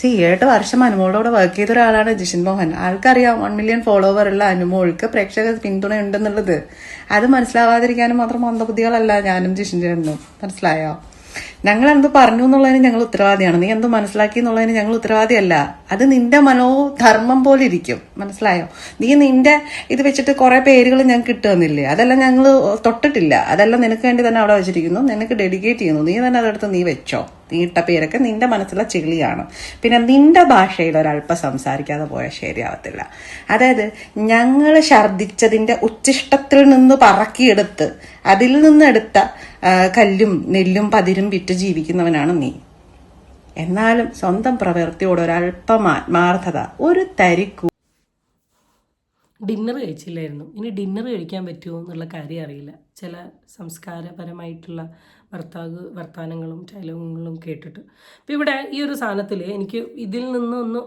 സി ഏഴ് വർഷം അനുമോളോടെ വർക്ക് ചെയ്ത ഒരാളാണ് ജിഷിൻ മോഹൻ. ആൾക്കറിയാം വൺ മില്യൺ ഫോളോവർ ഉള്ള അനുമോൾക്ക് പ്രേക്ഷക പിന്തുണ ഉണ്ടെന്നുള്ളത്. അത് മനസ്സിലാവാതിരിക്കാനും മാത്രം മന്ദബുദ്ധികളല്ല ഞാനും ജിഷൻ ചേട്ടനും. മനസ്സിലായോ? ഞങ്ങൾ എന്ത് പറഞ്ഞു എന്നുള്ളതിന് ഞങ്ങൾ ഉത്തരവാദിയാണ്. നീ എന്ത് മനസ്സിലാക്കി എന്നുള്ളതിന് ഞങ്ങൾ ഉത്തരവാദിയല്ല. അത് നിന്റെ മനോധർമ്മം പോലെ ഇരിക്കും. മനസ്സിലായോ? നീ നിന്റെ ഇത് വെച്ചിട്ട് കുറെ പേരുകൾ ഞങ്ങൾക്ക് കിട്ടുന്നില്ലേ? അതെല്ലാം ഞങ്ങൾ തൊട്ടിട്ടില്ല. അതെല്ലാം നിനക്ക് വേണ്ടി തന്നെ അവിടെ വെച്ചിരിക്കുന്നു. നിനക്ക് ഡെഡിക്കേറ്റ് ചെയ്യുന്നു. നീ തന്നെ അതെടുത്ത് നീ വെച്ചോ. നീ ഇട്ട പേരൊക്കെ നിന്റെ മനസ്സിലെ ചെളിയാണ്. പിന്നെ നിന്റെ ഭാഷയിൽ ഒരല്പം സംസാരിക്കാതെ പോയാൽ ശരിയാവത്തില്ല. അതായത് ഞങ്ങൾ ഛർദിച്ചതിന്റെ ഉച്ചിഷ്ടത്തിൽ നിന്ന് പറക്കിയെടുത്ത് അതിൽ നിന്നെടുത്ത കല്ലും നെല്ലും പതിരും വിറ്റ് ജീവിക്കുന്നവനാണ് നീ. എന്നാലും സ്വന്തം പ്രവൃത്തിയോട് ഒരല്പം ആത്മാർത്ഥത ഒരു തരിക്കൂ ഡിന്നർ കഴിച്ചില്ലായിരുന്നു. ഇനി ഡിന്നർ കഴിക്കാൻ പറ്റുമോ എന്നുള്ള കാര്യം അറിയില്ല. ചില സംസ്കാരപരമായിട്ടുള്ള ഭർത്താവ് വർത്താനങ്ങളും ഡയലോഗുകളും കേട്ടിട്ട്. അപ്പോൾ ഇവിടെ ഈ ഒരു സാധനത്തിൽ എനിക്ക് ഇതിൽ നിന്ന് ഒന്ന്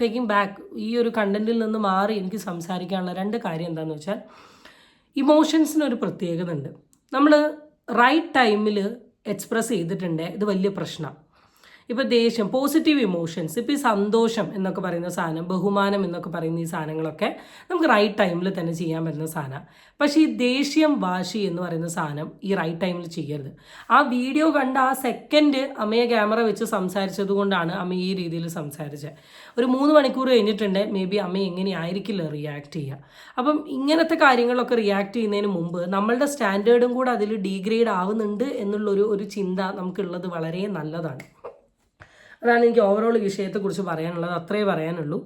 ടേക്കിംഗ് ബാക്ക് ഈ ഒരു കണ്ടന്റിൽ നിന്ന് മാറി എനിക്ക് സംസാരിക്കാനുള്ള രണ്ട് കാര്യം എന്താണെന്ന് വെച്ചാൽ ഇമോഷൻസിനൊരു പ്രത്യേകത ഉണ്ട്. നമ്മൾ റൈറ്റ് ടൈമിൽ എക്സ്പ്രസ് ചെയ്തിട്ടുണ്ട്. ഇത് വലിയ പ്രശ്നമാണ് ഇപ്പോൾ ദേഷ്യം പോസിറ്റീവ് ഇമോഷൻസ് ഇപ്പോൾ ഈ സന്തോഷം എന്നൊക്കെ പറയുന്ന സാധനം ബഹുമാനം എന്നൊക്കെ പറയുന്ന ഈ സാധനങ്ങളൊക്കെ നമുക്ക് റൈറ്റ് ടൈമിൽ തന്നെ ചെയ്യാൻ പറ്റുന്ന സാധനമാണ് പക്ഷേ ഈ ദേഷ്യം വാശി എന്ന് പറയുന്ന സാധനം ഈ റൈറ്റ് ടൈമിൽ ചെയ്യരുത്. ആ വീഡിയോ കണ്ട ആ സെക്കൻഡ് അമ്മയെ ക്യാമറ വെച്ച് സംസാരിച്ചത് കൊണ്ടാണ് അമ്മ ഈ രീതിയിൽ സംസാരിച്ചത് ഒരു മൂന്ന് മണിക്കൂർ കഴിഞ്ഞിട്ടുണ്ട് മേ ബി അമ്മ എങ്ങനെയായിരിക്കില്ല റിയാക്ട് ചെയ്യുക. അപ്പം ഇങ്ങനത്തെ കാര്യങ്ങളൊക്കെ റിയാക്ട് ചെയ്യുന്നതിന് മുമ്പ് നമ്മളുടെ സ്റ്റാൻഡേർഡും കൂടെ അതിൽ ഡീഗ്രേഡ് ആവുന്നുണ്ട് എന്നുള്ളൊരു ഒരു ചിന്ത നമുക്കുള്ളത് വളരെ നല്ലതാണ്. അതാണ് എനിക്ക് ഓവറോൾ വിഷയത്തെക്കുറിച്ച് പറയാനുള്ളത്. അത്രേ പറയാനുള്ളൂ.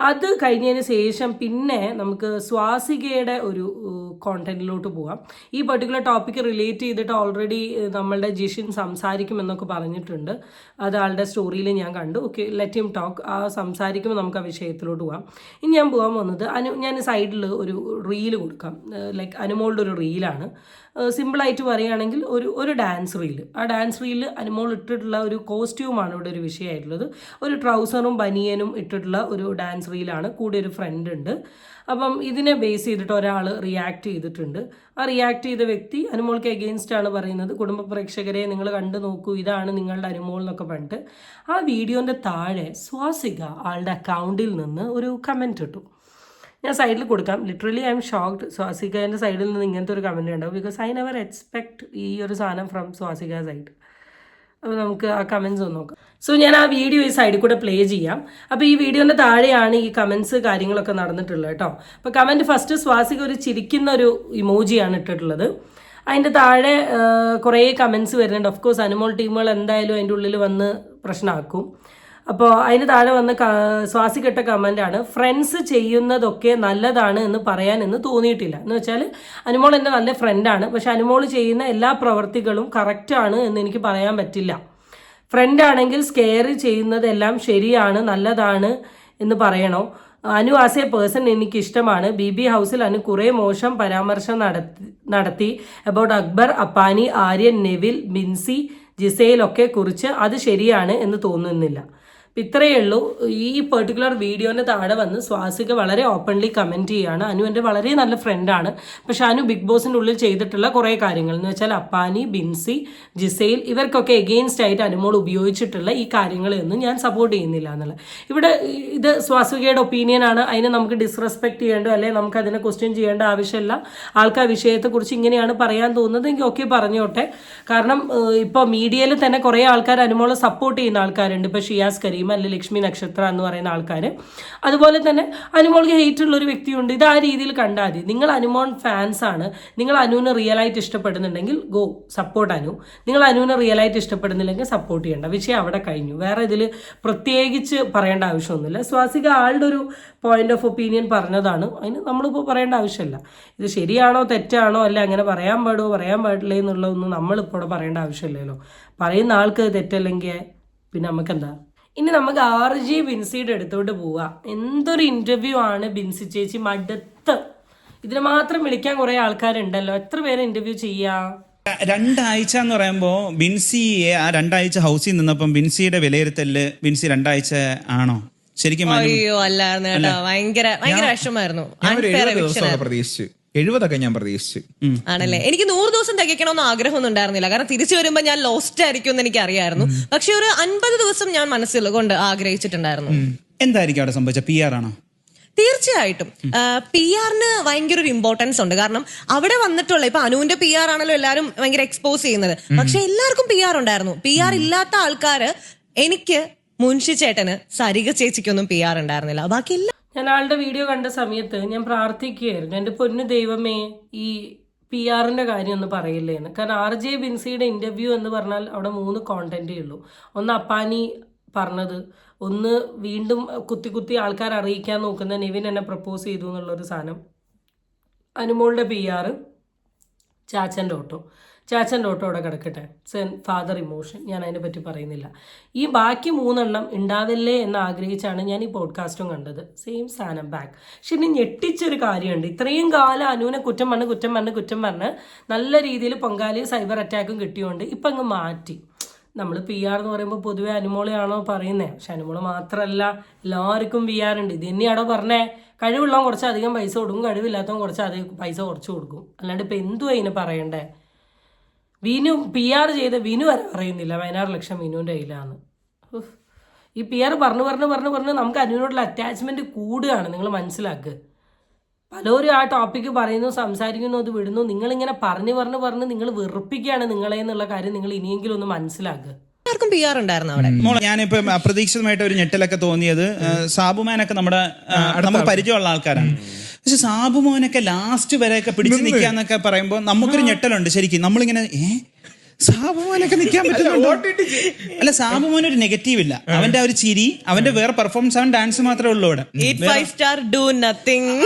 അത് കഴിഞ്ഞതിന് ശേഷം പിന്നെ നമുക്ക് സ്വാസികയുടെ ഒരു കോണ്ടന്റിലോട്ട് പോകാം. ഈ പെർട്ടിക്കുലർ ടോപ്പിക്ക് റിലേറ്റ് ചെയ്തിട്ട് ഓൾറെഡി നമ്മളുടെ ജിഷിൻ സംസാരിക്കുമെന്നൊക്കെ പറഞ്ഞിട്ടുണ്ട്. അത് ആളുടെ സ്റ്റോറിയിൽ ഞാൻ കണ്ടു. ഓക്കെ ലെറ്റ് ഹിം ടോക്ക് ആ സംസാരിക്കുമ്പോൾ നമുക്ക് ആ വിഷയത്തിലോട്ട് പോകാം. ഇനി ഞാൻ പോകാൻ വന്നത് അനു ഞാൻ സൈഡിൽ ഒരു റീൽ കൊടുക്കാം. ലൈക്ക് അനുമോളുടെ ഒരു റീലാണ് സിമ്പിളായിട്ട് പറയുകയാണെങ്കിൽ ഒരു ഒരു ഡാൻസ് റീൽ ആ ഡാൻസ് റീൽ അനുമോൾ ഇട്ടിട്ടുള്ള ഒരു കോസ്റ്റ്യൂമാണ് ഇവിടെ ഒരു വിഷയമായിട്ടുള്ളത്. ഒരു ട്രൗസറും ബനിയനും ഇട്ടിട്ടുള്ള ഒരു ഡാൻസ് റീലാണ് കൂടെ ഒരു ഫ്രണ്ട് ഉണ്ട്. അപ്പം ഇതിനെ ബേസ് ചെയ്തിട്ട് ഒരാൾ റിയാക്ട് ചെയ്തിട്ടുണ്ട്. ആ റിയാക്ട് ചെയ്ത വ്യക്തി അനുമോൾക്ക് എഗെയിൻസ്റ്റ് ആണ് പറയുന്നത്. കുടുംബ പ്രേക്ഷകരെ നിങ്ങൾ കണ്ടു നോക്കൂ ഇതാണ് നിങ്ങളുടെ അനുമോൾ എന്നൊക്കെ പറഞ്ഞിട്ട് ആ വീഡിയോന്റെ താഴെ സ്വാസിക ആളുടെ അക്കൗണ്ടിൽ നിന്ന് ഒരു കമന്റ് ഇട്ടു. ഞാൻ സൈഡിൽ കൊടുക്കാം. ലിറ്ററലി ഐ എം ഷോക്ക്ഡ് സ്വാസികേന്റെ സൈഡിൽ നിന്ന് ഇങ്ങനത്തെ ഒരു കമന്റ് ഉണ്ടാവും ബിക്കോസ് ഐ നെവർ എക്സ്പെക്ട് ഈ ഒരു സാധനം ഫ്രം സ്വാസിക സൈഡ് അപ്പോൾ നമുക്ക് ആ കമൻസ് ഒന്ന് നോക്കാം. സോ ഞാൻ ആ വീഡിയോ ഈ സൈഡിൽ കൂടെ പ്ലേ ചെയ്യാം. അപ്പോൾ ഈ വീഡിയോന്റെ താഴെയാണ് ഈ കമൻസ് കാര്യങ്ങളൊക്കെ നടന്നിട്ടുള്ളത് കേട്ടോ. അപ്പോൾ കമന്റ് ഫസ്റ്റ് സ്വാസിക ഒരു ചിരിക്കുന്ന ഒരു ഇമോജിയാണ് ഇട്ടിട്ടുള്ളത്. അതിന്റെ താഴെ കുറേ കമൻസ് വരുന്നുണ്ട്. ഓഫ് കോഴ്സ് അനുമോൾ ടീമുകൾ എന്തായാലും അതിന്റെ ഉള്ളിൽ വന്ന് പ്രശ്നമാക്കും. അപ്പോൾ അതിന് താഴെ വന്ന ശ്വാസികെട്ട കമന്റാണ് ഫ്രണ്ട്സ് ചെയ്യുന്നതൊക്കെ നല്ലതാണ് എന്ന് പറയാൻ എന്ന് തോന്നിയിട്ടില്ല. എന്ന് വെച്ചാൽ അനുമോൾ എന്റെ നല്ല ഫ്രണ്ടാണ് പക്ഷെ അനുമോൾ ചെയ്യുന്ന എല്ലാ പ്രവർത്തികളും കറക്റ്റാണ് എന്ന് എനിക്ക് പറയാൻ പറ്റില്ല. ഫ്രണ്ട് ആണെങ്കിൽ സ്കെയർ ചെയ്യുന്നതെല്ലാം ശരിയാണ് നല്ലതാണ് എന്ന് പറയണോ. അനു ആസ് എ പേഴ്സൺ എനിക്കിഷ്ടമാണ്. ബി ബി ഹൗസിൽ അനു കുറേ മോശം പരാമർശം നടത്തി നടത്തി. അബൌട്ട് അക്ബർ അപ്പാനി ആര്യൻ നെവിൽ ബിൻസി ജിസയിലൊക്കെ കുറിച്ച് അത് ശരിയാണ് എന്ന് തോന്നുന്നില്ല. ഇത്രയേ ഉള്ളൂ. ഈ പെർട്ടിക്കുലർ വീഡിയോന്റെ താഴെ വന്ന് സ്വാസിക വളരെ ഓപ്പൺലി കമന്റ് ചെയ്യുകയാണ് അനു എന്റെ വളരെ നല്ല ഫ്രണ്ടാണ് പക്ഷേ അനു ബിഗ് ബോസിന്റെ ഉള്ളിൽ ചെയ്തിട്ടുള്ള കുറേ കാര്യങ്ങൾ. എന്ന് വെച്ചാൽ അപ്പാനി ബിൻസി ജിസൈൽ ഇവർക്കൊക്കെ എഗെയിൻസ്റ്റ് ആയിട്ട് അനുമോൾ ഉപയോഗിച്ചിട്ടുള്ള ഈ കാര്യങ്ങളൊന്നും ഞാൻ സപ്പോർട്ട് ചെയ്യുന്നില്ല എന്നുള്ളത്. ഇവിടെ ഇത് സ്വാസികയുടെ ഒപ്പീനിയൻ ആണ്. അതിനെ നമുക്ക് ഡിസ്റെസ്പെക്ട് ചെയ്യേണ്ടോ അല്ലെങ്കിൽ നമുക്ക് അതിനെ ക്വസ്റ്റ്യൻ ചെയ്യേണ്ട ആവശ്യമില്ല. ആൾക്ക് ആ വിഷയത്തെക്കുറിച്ച് ഇങ്ങനെയാണ് പറയാൻ തോന്നുന്നത്. എങ്കിൽ ഓക്കെ പറഞ്ഞോട്ടെ. കാരണം ഇപ്പോൾ മീഡിയയിൽ തന്നെ കുറേ ആൾക്കാർ അനുമോളെ സപ്പോർട്ട് ചെയ്യുന്ന ആൾക്കാരുണ്ട്. ഇപ്പോൾ ഷിയാസ് കരീം അല്ലെങ്കിൽ ലക്ഷ്മി നക്ഷത്ര എന്ന് പറയുന്ന ആൾക്കാർ അതുപോലെ തന്നെ അനുമോൾക്ക് ഹെയ്റ്റ് ഉള്ള ഒരു വ്യക്തിയുണ്ട്. ഇത് ആ രീതിയിൽ കണ്ടാൽ മതി. നിങ്ങൾ അനുമോൻ ഫാൻസ് ആണ്. നിങ്ങൾ അനുവിനെ റിയൽ ആയിട്ട് ഇഷ്ടപ്പെടുന്നുണ്ടെങ്കിൽ ഗോ സപ്പോർട്ട് അനു. നിങ്ങൾ അനുവിനെ റിയൽ ആയിട്ട് ഇഷ്ടപ്പെടുന്നില്ലെങ്കിൽ സപ്പോർട്ട് ചെയ്യേണ്ട. വിഷയം അവിടെ കഴിഞ്ഞു. വേറെ ഇതിൽ പ്രത്യേകിച്ച് പറയേണ്ട ആവശ്യമൊന്നുമില്ല. സ്വാസിക ആളുടെ ഒരു പോയിന്റ് ഓഫ് ഒപ്പീനിയൻ പറഞ്ഞതാണ്. അതിന് നമ്മളിപ്പോൾ പറയേണ്ട ആവശ്യമില്ല. ഇത് ശരിയാണോ തെറ്റാണോ അല്ല അങ്ങനെ പറയാൻ പാടുമോ പറയാൻ പാടില്ലേ എന്നുള്ളതൊന്നും നമ്മളിപ്പോൾ പറയേണ്ട ആവശ്യമില്ലല്ലോ. പറയുന്ന ആൾക്ക് തെറ്റല്ലെങ്കിൽ പിന്നെ നമുക്കെന്താ? ഇനി നമുക്ക് ആർ ജി ബിൻസിയുടെ അടുത്തോട്ട് പോവാം. എന്തൊരു ഇന്റർവ്യൂ ആണ് ബിൻസി ചേച്ചി മടുത്ത്. ഇതിന് മാത്രം വിളിക്കാൻ കുറെ ആൾക്കാരുണ്ടല്ലോ. എത്ര പേര് ഇന്റർവ്യൂ ചെയ്യാ? രണ്ടാഴ്ച എന്ന് പറയുമ്പോൾ ബിൻസിയെ ആ രണ്ടാഴ്ച ഹൗസിൽ നിന്നപ്പം ബിൻസിയുടെ വിലയിരുത്തൽ ബിൻസി രണ്ടാഴ്ച ആണോ? ശരിക്കും അയ്യോ അല്ലായിരുന്നു കേട്ടോ. ഭയങ്കര ഭയങ്കര വിഷമായിരുന്നു പ്രതീക്ഷിച്ചു. എഴുപതൊക്കെ ഞാൻ പ്രതീക്ഷിച്ചു. ആണല്ലേ? എനിക്ക് നൂറ് ദിവസം തികയ്ക്കണമെന്ന് ആഗ്രഹമൊന്നും ഉണ്ടായിരുന്നില്ല. കാരണം തിരിച്ചു വരുമ്പോൾ ഞാൻ ലോസ്റ്റ് ആയിരിക്കും എന്ന് എനിക്ക് അറിയായിരുന്നു പക്ഷെ ഒരു അൻപത് ദിവസം ഞാൻ മനസ്സിൽ കൊണ്ട് ആഗ്രഹിച്ചിട്ടുണ്ടായിരുന്നു എന്തായിരിക്കും അവിടെ സംഭവിച്ച പി ആർ ആണോ? തീർച്ചയായിട്ടും. പി ആറിന് ഭയങ്കര ഒരു ഇമ്പോർട്ടൻസ് ഉണ്ട്. കാരണം അവിടെ വന്നിട്ടുള്ള ഇപ്പൊ അനുവിന്റെ പി ആർ ആണല്ലോ എല്ലാവരും ഭയങ്കര എക്സ്പോസ് ചെയ്യുന്നത്. പക്ഷെ എല്ലാവർക്കും പി ആർ ഉണ്ടായിരുന്നു. പി ആർ ഇല്ലാത്ത ആൾക്കാര് എനിക്ക് മുൻഷി ചേട്ടന് സരിക ചേച്ചിക്കൊന്നും പി ആർ ഉണ്ടായിരുന്നില്ല. ബാക്കി എല്ലാ ഞാൻ ആളുടെ വീഡിയോ കണ്ട സമയത്ത് ഞാൻ പ്രാർത്ഥിക്കുകയായിരുന്നു. എന്റെ പൊന്നു ദൈവമേ ഈ പി ആറിന്റെ കാര്യം ഒന്ന് പറയില്ലേന്ന്. കാരണം ആർ ജെ ബിൻസിയുടെ ഇന്റർവ്യൂ എന്ന് പറഞ്ഞാൽ അവിടെ മൂന്ന് കോണ്ടന്റേ ഉള്ളൂ. ഒന്ന് അപ്പാനി പറഞ്ഞത് ഒന്ന് വീണ്ടും കുത്തി കുത്തി ആൾക്കാർ അറിയിക്കാൻ നോക്കുന്ന നിവിൻ എന്നെ പ്രപ്പോസ് ചെയ്തു എന്നുള്ളൊരു സാധനം. അനുമോളുടെ പി ആറ് ചാച്ചന്റെ ഓട്ടോ ചാച്ചന്റെ ഓട്ടോ അവിടെ കിടക്കട്ടെ. സെൻ ഫാദർ ഇമോഷൻ ഞാൻ അതിനെ പറ്റി പറയുന്നില്ല. ഈ ബാക്കി മൂന്നെണ്ണം ഉണ്ടാവില്ലേ എന്ന് ആഗ്രഹിച്ചാണ് ഞാൻ ഈ പോഡ്കാസ്റ്റും കണ്ടത്. സെയിം സാധനം ബാക്ക് പക്ഷെ ഇനി ഞെട്ടിച്ചൊരു കാര്യമുണ്ട്. ഇത്രയും കാലം അനുവിനെ കുറ്റം പറഞ്ഞ് കുറ്റം പറഞ്ഞ് കുറ്റം പറഞ്ഞ് നല്ല രീതിയിൽ പൊങ്കാലയും സൈബർ അറ്റാക്കും കിട്ടിയോണ്ട് ഇപ്പം അങ്ങ് മാറ്റി. നമ്മൾ പി ആർ എന്ന് പറയുമ്പോൾ പൊതുവെ അനുമോളെയാണോ പറയുന്നത് പക്ഷെ അനുമോൾ മാത്രമല്ല എല്ലാവർക്കും പി ആർ ഉണ്ട്. ഇത് തന്നെയാണോ പറഞ്ഞേ? കഴിവുള്ളവൻ കുറച്ച് അധികം പൈസ കൊടുക്കും കഴിവില്ലാത്തവൻ കുറച്ച് അധികം പൈസ കുറച്ച് കൊടുക്കും. അല്ലാണ്ട് ഇപ്പം എന്തുവാ ഇതിന് പറയണ്ടേ? വിനു പി ആർ ചെയ്ത വിനു വരെ പറയുന്നില്ല. പതിനാറ് ലക്ഷം വിനുവിന്റെ കയ്യിലാണ് ഈ പി ആർ പറഞ്ഞു പറഞ്ഞു പറഞ്ഞു പറഞ്ഞു നമുക്ക് അനുവിനോടുള്ള അറ്റാച്ച്മെന്റ് കൂടുകയാണ്. നിങ്ങൾ മനസ്സിലാക്കുക പലരും ആ ടോപ്പിക്ക് പറയുന്നു സംസാരിക്കുന്നു അത് വിടുന്നു. നിങ്ങളിങ്ങനെ പറഞ്ഞു പറഞ്ഞു പറഞ്ഞ് നിങ്ങൾ വെറുപ്പിക്കുകയാണ് നിങ്ങളെ എന്നുള്ള കാര്യം നിങ്ങൾ ഇനിയെങ്കിലും ഒന്ന് മനസ്സിലാക്കുക ആർക്കും പി ആർ ഉണ്ടായിരുന്നു അവിടെ? ഞാനിപ്പോ അപ്രതീക്ഷിതമായിട്ട് ഒരു ഞെട്ടലൊക്കെ തോന്നിയത് സാബുമാനൊക്കെ നമ്മുടെ നമുക്ക് പരിചയമുള്ള ആൾക്കാരാണ്. പക്ഷെ സാബുമോനൊക്കെ ലാസ്റ്റ് വരെയൊക്കെ പിടിച്ചു നിൽക്കാന്നൊക്കെ പറയുമ്പോൾ നമുക്കൊരു ഞെട്ടലുണ്ട് ശരിക്കും. നമ്മളിങ്ങനെ ഏ? സാബുമോനൊക്കെ നിൽക്കാൻ പറ്റുന്നുണ്ടോ? അല്ല സാബുമോൻ ഒരു നെഗറ്റീവ് ഇല്ല. അവന്റെ ആ ഒരു ചിരി അവന്റെ വേറെ പെർഫോമൻസ് അവൻ ഡാൻസ് മാത്രമേ ഉള്ളൂ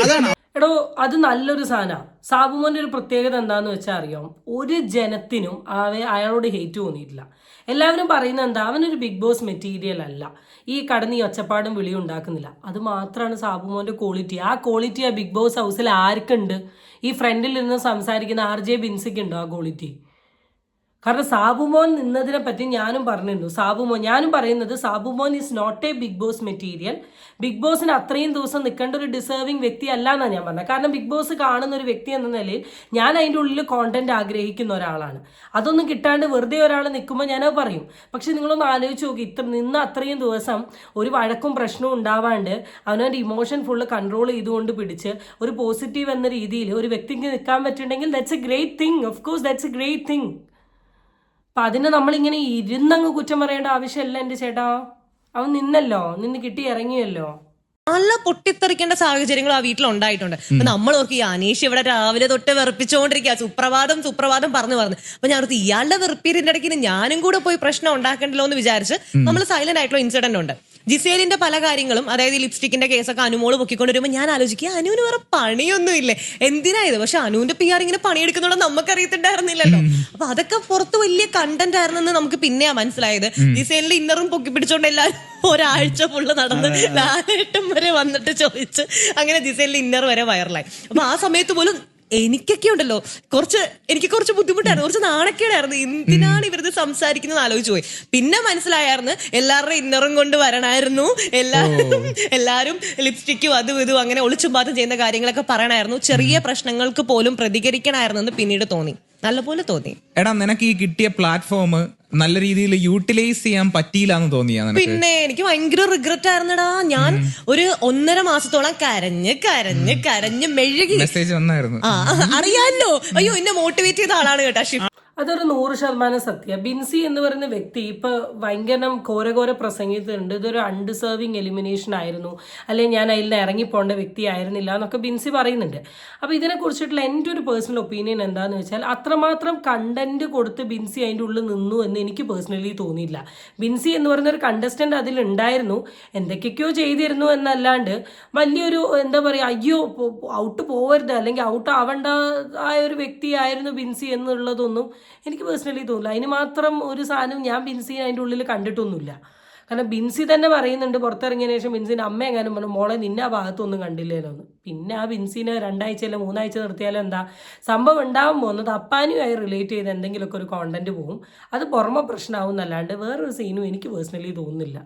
അതാണ്. എടോ അത് നല്ലൊരു സാധനമാണ് സാബുമോന്റെ ഒരു പ്രത്യേകത എന്താന്ന് വെച്ചാൽ അറിയാം? ഒരു ജനത്തിനും അവ അയാളോട് ഹേറ്റ് തോന്നിയിട്ടില്ല. എല്ലാവരും പറയുന്നത് എന്താ? അവനൊരു ബിഗ് ബോസ് മെറ്റീരിയൽ അല്ല. ഈ കടന്ന് ഈ ഒച്ചപ്പാടും വിളിയും ഉണ്ടാക്കുന്നില്ല. അത് മാത്രമാണ് സാബുമോന്റെ ക്വാളിറ്റി ആ ക്വാളിറ്റി ആ ബിഗ് ബോസ് ഹൗസിൽ ആർക്കുണ്ട്? ഈ ഫ്രണ്ടിൽ നിന്ന് സംസാരിക്കുന്ന ആർ ജെ ബിൻസിക്ക് ഉണ്ടോ ആ ക്വാളിറ്റി കാരണം സാബുമോൻ നിന്നതിനെ പറ്റി ഞാനും പറഞ്ഞിരുന്നു. സാബുമോൻ ഞാനും പറയുന്നത് Sabumon is not a Bigg Boss material Bigg ബോസിന് അത്രയും ദിവസം നിൽക്കേണ്ട ഒരു ഡിസേർവിംഗ് വ്യക്തി അല്ല എന്നാണ് ഞാൻ പറഞ്ഞത്. കാരണം ബിഗ് ബോസ് കാണുന്ന ഒരു വ്യക്തി എന്ന നിലയിൽ ഞാൻ അതിന്റെ ഉള്ളിൽ കോണ്ടന്റ് ആഗ്രഹിക്കുന്ന ഒരാളാണ്. അതൊന്നും കിട്ടാണ്ട് വെറുതെ ഒരാൾ നിൽക്കുമ്പോൾ ഞാനത് പറയും. പക്ഷെ നിങ്ങളൊന്ന് ആലോചിച്ച് നോക്കി ഇത്ര നിന്ന് അത്രയും ദിവസം ഒരു വഴക്കും പ്രശ്നവും ഉണ്ടാവാണ്ട് അവനവന്റെ ഇമോഷൻ ഫുള്ള് കൺട്രോൾ ചെയ്തുകൊണ്ട് പിടിച്ച് ഒരു പോസിറ്റീവ് എന്ന രീതിയിൽ ഒരു വ്യക്തിക്ക് നിൽക്കാൻ പറ്റുന്നുണ്ടെങ്കിൽ that's a great thing of course that's a great thing അപ്പൊ അതിന് നമ്മളിങ്ങനെ ഇരുന്നങ്ങ് കുറ്റം പറയേണ്ട ആവശ്യമില്ല എന്റെ ചേട്ടാ. അവൻ നിന്നല്ലോ നിന്ന് കിട്ടി ഇറങ്ങിയല്ലോ. നല്ല പൊട്ടിത്തെറിക്കേണ്ട സാഹചര്യങ്ങൾ ആ വീട്ടിൽ ഉണ്ടായിട്ടുണ്ട് അപ്പൊ നമ്മൾ ഓർക്ക് ഈ അനീഷ് ഇവിടെ രാവിലെ തൊട്ട് വെറുപ്പിച്ചുകൊണ്ടിരിക്കുക സുപ്രഭാതം സുപ്രഭാതം പറഞ്ഞു പറഞ്ഞു. അപ്പൊ ഞാൻ ഓർത്ത് ഇയാളുടെ വെറുപ്പീരിന്റെ ഇടയ്ക്ക് ഞാനും കൂടെ പോയി പ്രശ്നം ഉണ്ടാക്കണ്ടല്ലോ എന്ന് വിചാരിച്ച് നമ്മൾ സൈലന്റ് ആയിട്ടുള്ള ഇൻസിഡന്റ് ഉണ്ട്. ജിസേലിന്റെ പല കാര്യങ്ങളും അതായത് ലിപ്സ്റ്റിക്കിന്റെ കേസൊക്കെ അനുമോൾ പൊക്കിക്കൊണ്ട് വരുമ്പോൾ ഞാൻ ആലോചിക്കുക അനുവിന് വേറെ പണിയൊന്നും ഇല്ലേ എന്തിനാ ഇത് പക്ഷെ അനുവിന്റെ പി ആർ ഇങ്ങനെ പണിയെടുക്കുന്നുണ്ടോ നമുക്ക് അറിയത്തിണ്ടായിരുന്നില്ലല്ലോ അപ്പൊ അതൊക്കെ പുറത്ത് വലിയ കണ്ടന്റ് ആയിരുന്നെന്ന് നമുക്ക് പിന്നെയാ മനസ്സിലായത്. ജിസേലിന്റെ ഇന്നറും പൊക്കി പിടിച്ചോണ്ട് എല്ലാവരും ഒരാഴ്ച ഫുള്ള് നടന്ന് ലാലേട്ടം വരെ വന്നിട്ട് ചോദിച്ച് അങ്ങനെ ജിസേലിന്റെ ഇന്നർ വരെ വൈറലായി അപ്പൊ ആ സമയത്ത് പോലും എനിക്കൊക്കെ ഉണ്ടല്ലോ. കുറച്ച് എനിക്ക് കുറച്ച് ബുദ്ധിമുട്ടായിരുന്നു. കുറച്ച് നാണക്കേടായിരുന്നു. എന്തിനാണ് ഇവരത് സംസാരിക്കുന്നത് ആലോചിച്ചു പോയി. പിന്നെ മനസ്സിലായായിരുന്നു എല്ലാവരുടെയും ഇന്നറും കൊണ്ട് വരണായിരുന്നു. എല്ലാവരും എല്ലാവരും ലിപ്സ്റ്റിക്കും അതും ഇതും അങ്ങനെ ഒളിച്ചും പാത്തും ചെയ്യുന്ന കാര്യങ്ങളൊക്കെ പറയണായിരുന്നു. ചെറിയ പ്രശ്നങ്ങൾക്ക് പോലും പ്രതികരിക്കണമായിരുന്നു എന്ന് പിന്നീട് തോന്നി. നല്ലപോലെ തോന്നി. എടാ നിനക്ക് ഈ കിട്ടിയ പ്ലാറ്റ്ഫോം നല്ല രീതിയിൽ യൂട്ടിലൈസ് ചെയ്യാൻ പറ്റിയില്ല എന്ന് തോന്നിയാ പിന്നെ എനിക്ക് ഭയങ്കര റിഗ്രറ്റ് ആയിരുന്നടാ. ഞാൻ ഒരു ഒന്നര മാസത്തോളം കരഞ്ഞ് കരഞ്ഞ് കരഞ്ഞ് മെഴുകി. മെസ്സേജ് വന്നായിരുന്നു. അറിയാലോ. അയ്യോ എന്നെ മോട്ടിവേറ്റ് ചെയ്ത ആളാണ് കേട്ടാ ഷിഫ്. അതൊരു നൂറ് ശതമാനം സത്യ. ബിൻസി എന്ന് പറയുന്ന വ്യക്തി ഇപ്പൊ ഭയങ്കര ഘോരഘോര പ്രസംഗിച്ചിട്ടുണ്ട്. ഇതൊരു അൺഡിസേർവിങ് എലിമിനേഷൻ ആയിരുന്നു. അല്ലെങ്കിൽ ഞാൻ അതിൽ നിന്ന് ഇറങ്ങിപ്പോണ്ട വ്യക്തി ആയിരുന്നില്ല എന്നൊക്കെ ബിൻസി പറയുന്നുണ്ട്. അപ്പൊ ഇതിനെ കുറിച്ചിട്ടുള്ള എന്റെ ഒരു പേഴ്സണൽ ഒപ്പീനിയൻ എന്താന്ന് വെച്ചാൽ അത്രമാത്രം കണ്ടന്റ് കൊടുത്ത് ബിൻസി അതിന്റെ ഉള്ളിൽ നിന്നു എന്ന് എനിക്ക് പേഴ്സണലി തോന്നിയില്ല. ബിൻസി എന്ന് പറയുന്ന ഒരു കണ്ടസ്റ്റന്റ് അതിൽ ഉണ്ടായിരുന്നു. എന്തൊക്കെയൊക്കെയോ ചെയ്തിരുന്നു എന്നല്ലാണ്ട് വലിയൊരു എന്താ പറയുക അയ്യോ ഔട്ട് പോവരുത് അല്ലെങ്കിൽ ഔട്ട് ആവണ്ട ആയ ഒരു വ്യക്തിയായിരുന്നു ബിൻസി എന്നുള്ളതൊന്നും എനിക്ക് പേഴ്സണലി തോന്നില്ല അതിന് മാത്രം ഒരു സാധനം ഞാൻ ബിൻസി അതിന്റെ ഉള്ളിൽ കണ്ടിട്ടൊന്നുമില്ല. കാരണം ബിൻസി തന്നെ പറയുന്നുണ്ട് പുറത്തിറങ്ങിയതിന് ശേഷം ബിൻസിന്റെ അമ്മ എങ്ങാനും പറഞ്ഞു മോളെ നിന്നെ ആ ഭാഗത്തൊന്നും കണ്ടില്ലല്ലോ എന്ന്. പിന്നെ ആ ബിൻസിനെ രണ്ടാഴ്ച അല്ല മൂന്നാഴ്ച നിർത്തിയാലും എന്താ സംഭവം ഉണ്ടാവാൻ പോകുന്നത് അപ്പാനുമായി റിലേറ്റ് ചെയ്ത് എന്തെങ്കിലുമൊക്കെ ഒരു കോണ്ടന്റ് പോകും അത് പുറമെ പ്രശ്നമാവും എന്നല്ലാണ്ട് വേറൊരു സീനും എനിക്ക് പേഴ്സണലി തോന്നുന്നില്ല.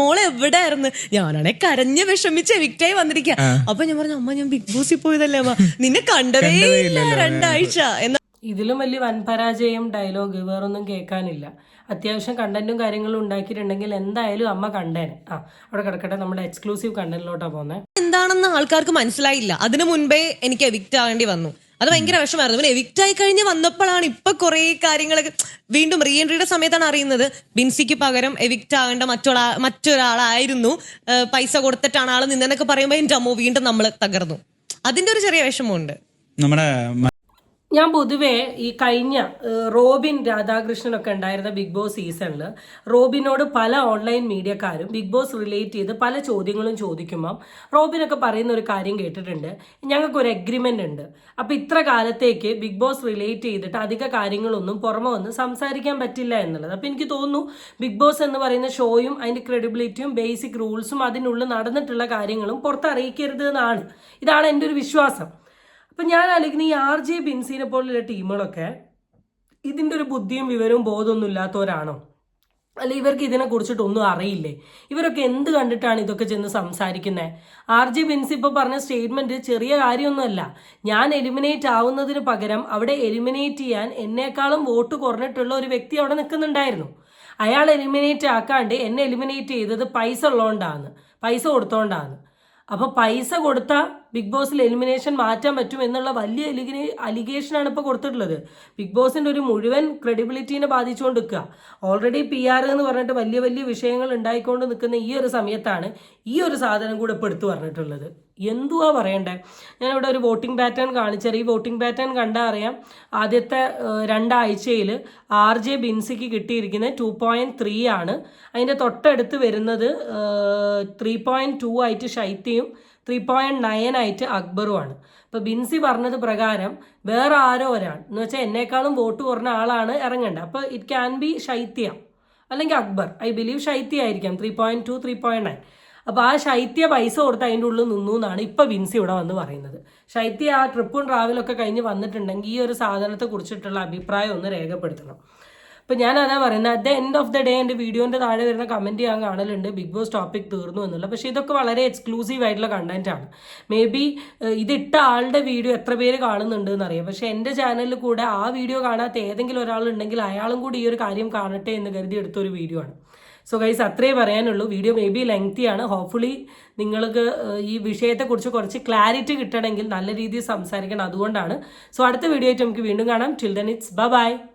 മോളെ എവിടെയായിരുന്നു? ഞാനാണെ കരഞ്ഞ് വിഷമിച്ച് എവിക്റ്റായി വന്നിരിക്കുക അപ്പൊ ഞാൻ പറഞ്ഞു അമ്മ ഞാൻ ബിഗ് ബോസിൽ പോയതല്ലേ അമ്മ? നിന്നെ കണ്ടതേ ഇല്ല രണ്ടാഴ്ച. എന്നാ ഇതിലും വലിയ വൻപരാജയം ഡയലോഗ് വേറൊന്നും കേൾക്കാനില്ല. അത്യാവശ്യം കണ്ടന്റും കാര്യങ്ങളും ഉണ്ടാക്കിയിട്ടുണ്ടെങ്കിൽ എന്തായാലും അമ്മ കണ്ടേനെ ആ അവിടെ കിടക്കട്ടെ. നമ്മുടെ എക്സ്ക്ലൂസീവ് കണ്ടന്റിലോട്ടാണ് പോകുന്നത് എന്താണെന്ന് ആൾക്കാർക്ക് മനസ്സിലായില്ല. അതിനു മുൻപേ എനിക്ക് എവിക്റ്റ് ആകേണ്ടി വന്നു. അത് ഭയങ്കര വിഷമായിരുന്നു. പിന്നെ എവിക്റ്റ് ആയി കഴിഞ്ഞ് വന്നപ്പോഴാണ് ഇപ്പൊ കുറെ കാര്യങ്ങളൊക്കെ വീണ്ടും റീ എൻട്രിയുടെ സമയത്താണ് അറിയുന്നത്. ബിൻസിക്ക് പകരം എവിക്റ്റ് ആകേണ്ട മറ്റൊരാ മറ്റൊരാളായിരുന്നു. പൈസ കൊടുത്തിട്ടാണ് ആൾ നിന്നെന്നൊക്കെ പറയുമ്പോൾ എന്റെ അമ്മ വീണ്ടും നമ്മൾ തകർന്നു. അതിന്റെ ഒരു ചെറിയ വിഷമമുണ്ട്. നമ്മുടെ ഞാൻ പൊതുവേ ഈ കഴിഞ്ഞ റോബിൻ രാധാകൃഷ്ണനൊക്കെ ഉണ്ടായിരുന്ന ബിഗ് ബോസ് സീസണിൽ റോബിനോട് പല ഓൺലൈൻ മീഡിയക്കാരും ബിഗ് ബോസ് റിലേറ്റ് ചെയ്ത് പല ചോദ്യങ്ങളും ചോദിക്കുമ്പം റോബിനൊക്കെ പറയുന്ന ഒരു കാര്യം കേട്ടിട്ടുണ്ട്. ഞങ്ങൾക്കൊരു എഗ്രിമെന്റ് ഉണ്ട്. അപ്പോൾ ഇത്ര കാലത്തേക്ക് ബിഗ് ബോസ് റിലേറ്റ് ചെയ്തിട്ട് അധിക കാര്യങ്ങളൊന്നും പുറമെ വന്ന് സംസാരിക്കാൻ പറ്റില്ല എന്നുള്ളത്. അപ്പോൾ എനിക്ക് തോന്നുന്നു ബിഗ് ബോസ് എന്ന് പറയുന്ന ഷോയും അതിന്റെ ക്രെഡിബിലിറ്റിയും ബേസിക് റൂൾസും അതിനുള്ളിൽ നടന്നിട്ടുള്ള കാര്യങ്ങളും പുറത്തറിയിക്കരുത് എന്നാണ്. ഇതാണ് എന്റെ ഒരു വിശ്വാസം. അപ്പം ഞാൻ ആലോചിക്കുന്ന ഈ ആർ ജെ ബിൻസിനെ പോലുള്ള ടീമുകളൊക്കെ ഇതിന്റെ ഒരു ബുദ്ധിയും വിവരവും ബോധമൊന്നും ഇല്ലാത്തവരാണോ? അല്ല ഇവർക്ക് ഇതിനെ കുറിച്ചിട്ടൊന്നും അറിയില്ലേ? ഇവരൊക്കെ എന്ത് കണ്ടിട്ടാണ് ഇതൊക്കെ ചെന്ന് സംസാരിക്കുന്നത് ആർ ജെ ബിൻസി ഇപ്പോൾ പറഞ്ഞ സ്റ്റേറ്റ്മെന്റ് ചെറിയ കാര്യമൊന്നുമല്ല. ഞാൻ എലിമിനേറ്റ് ആവുന്നതിന് പകരം അവിടെ എലിമിനേറ്റ് ചെയ്യാൻ എന്നേക്കാളും വോട്ട് കുറഞ്ഞിട്ടുള്ള ഒരു വ്യക്തി അവിടെ നിൽക്കുന്നുണ്ടായിരുന്നു. അയാൾ എലിമിനേറ്റ് ആക്കാണ്ട് എന്നെ എലിമിനേറ്റ് ചെയ്തത് പൈസ ഉള്ളതുകൊണ്ടാണ് പൈസ കൊടുത്തോണ്ടാണ്. അപ്പോൾ പൈസ കൊടുത്ത ബിഗ് ബോസിൽ എലിമിനേഷൻ മാറ്റാൻ പറ്റും എന്നുള്ള വലിയ എലിഗിനെ അലിഗേഷനാണ് ഇപ്പോൾ കൊടുത്തിട്ടുള്ളത്. ബിഗ് ബോസിന്റെ ഒരു മുഴുവൻ ക്രെഡിബിലിറ്റീനെ ബാധിച്ചുകൊണ്ട് നിൽക്കുക. ഓൾറെഡി പി ആർ എന്ന് പറഞ്ഞിട്ട് വലിയ വലിയ വിഷയങ്ങൾ ഉണ്ടായിക്കൊണ്ട് നിൽക്കുന്ന ഈ ഒരു സമയത്താണ് ഈ ഒരു സാധനം കൂടെ ഇപ്പോൾ എടുത്തു പറഞ്ഞിട്ടുള്ളത്. എന്തുവാ പറയണ്ടേ? ഞാനിവിടെ ഒരു വോട്ടിംഗ് പാറ്റേൺ കാണിച്ചാൽ ഈ വോട്ടിംഗ് പാറ്റേൺ കണ്ടാൽ അറിയാം ആദ്യത്തെ രണ്ടാഴ്ചയിൽ ആർ ജെ ബിൻസിക്ക് കിട്ടിയിരിക്കുന്നത് ടു പോയിന്റ് ത്രീ ആണ്. അതിന്റെ തൊട്ടടുത്ത് വരുന്നത് ത്രീ പോയിന്റ് ടു ആയിട്ട് ശൈത്യയും ത്രീ പോയിന്റ് നയൻ ആയിട്ട് അക്ബറുമാണ് അപ്പോൾ ബിൻസി പറഞ്ഞത് പ്രകാരം വേറെ ആരോ ഒരാൾ എന്ന് വെച്ചാൽ എന്നേക്കാളും വോട്ട് കുറഞ്ഞ ആളാണ് ഇറങ്ങേണ്ടത്. അപ്പോൾ ഇറ്റ് ക്യാൻ ബി ശൈത്യ അല്ലെങ്കിൽ അക്ബർ. ഐ ബിലീവ് ശൈത്യ ആയിരിക്കാം three point two three point nine അപ്പോൾ ആ ശൈത്യ പൈസ കൊടുത്ത് അതിന്റെ ഉള്ളിൽ നിന്നു എന്നാണ് ഇപ്പോൾ വിൻസി ഇവിടെ വന്ന് പറയുന്നത്. ശൈത്യ ആ ട്രിപ്പും ട്രാവലൊക്കെ കഴിഞ്ഞ് വന്നിട്ടുണ്ടെങ്കിൽ ഈ ഒരു സാധനത്തെ കുറിച്ചിട്ടുള്ള അഭിപ്രായം ഒന്ന് രേഖപ്പെടുത്തണം. അപ്പോൾ ഞാൻ അതാ പറയുന്നത് at the end of the day എന്റെ വീഡിയോന്റെ താഴെ വരുന്ന കമന്റ് ഞാൻ കാണലുണ്ട് ബിഗ് ബോസ് ടോപ്പിക് തീർന്നു എന്നുള്ള പക്ഷേ ഇതൊക്കെ വളരെ എക്സ്ക്ലൂസീവ് ആയിട്ടുള്ള കണ്ടന്റ് ആണ്. മേ ബി ഇതിട്ട ആളുടെ വീഡിയോ എത്ര പേര് കാണുന്നുണ്ട് എന്നറിയാം. പക്ഷേ എന്റെ ചാനലിൽ കൂടെ ആ വീഡിയോ കാണാത്ത ഏതെങ്കിലും ഒരാളുണ്ടെങ്കിൽ അയാളും കൂടി ഈ ഒരു കാര്യം കാണട്ടെ എന്ന് കരുതി എടുത്തൊരു വീഡിയോ ആണ്. സോ ഗൈസ് അത്രേ പറയാനുള്ളൂ. വീഡിയോ മേ ബി ലെങ്തി ആണ്. ഹോപ്പ്ഫുള്ളി നിങ്ങൾക്ക് ഈ വിഷയത്തെക്കുറിച്ച് കുറച്ച് ക്ലാരിറ്റി കിട്ടണമെങ്കിൽ നല്ല രീതിയിൽ സംസാരിക്കണം അതുകൊണ്ടാണ്. സോ അടുത്ത വീഡിയോ ആയിട്ട് നമുക്ക് വീണ്ടും കാണാം. Till it's by